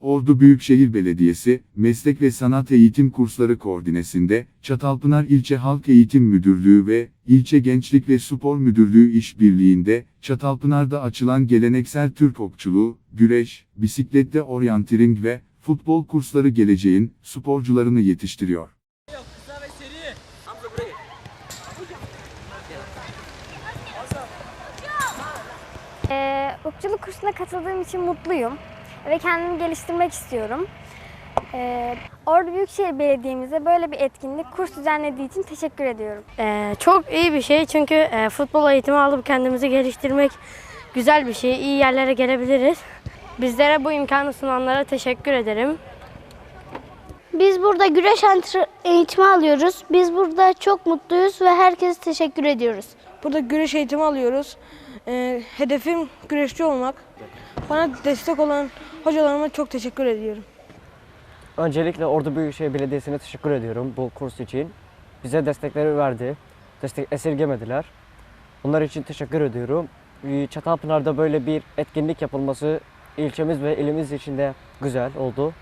Ordu Büyükşehir Belediyesi, Meslek ve Sanat Eğitim Kursları Koordinesinde, Çatalpınar İlçe Halk Eğitim Müdürlüğü ve İlçe Gençlik ve Spor Müdürlüğü işbirliğinde, Çatalpınar'da açılan geleneksel Türk okçuluğu, güreş, bisiklette oryantiring ve futbol kursları geleceğin sporcularını yetiştiriyor. Ee, okçuluk kursuna katıldığım için mutluyum ve kendimi geliştirmek istiyorum. Ee, Ordu Büyükşehir Belediye'mize böyle bir etkinlik, kurs düzenlediği için teşekkür ediyorum. Ee, çok iyi bir şey çünkü e, futbol eğitimi alıp kendimizi geliştirmek güzel bir şey. İyi yerlere gelebiliriz. Bizlere bu imkanı sunanlara teşekkür ederim. Biz burada güreş eğitimi alıyoruz. Biz burada çok mutluyuz ve herkese teşekkür ediyoruz. Burada güreş eğitimi alıyoruz. Ee, hedefim güreşçi olmak. Bana destek olan hocalarıma çok teşekkür ediyorum. Öncelikle Ordu Büyükşehir Belediyesi'ne teşekkür ediyorum bu kurs için. Bize destekleri verdi. Destek esirgemediler. Bunlar için teşekkür ediyorum. Ee, Çatalpınar'da böyle bir etkinlik yapılması ilçemiz ve ilimiz için de güzel oldu.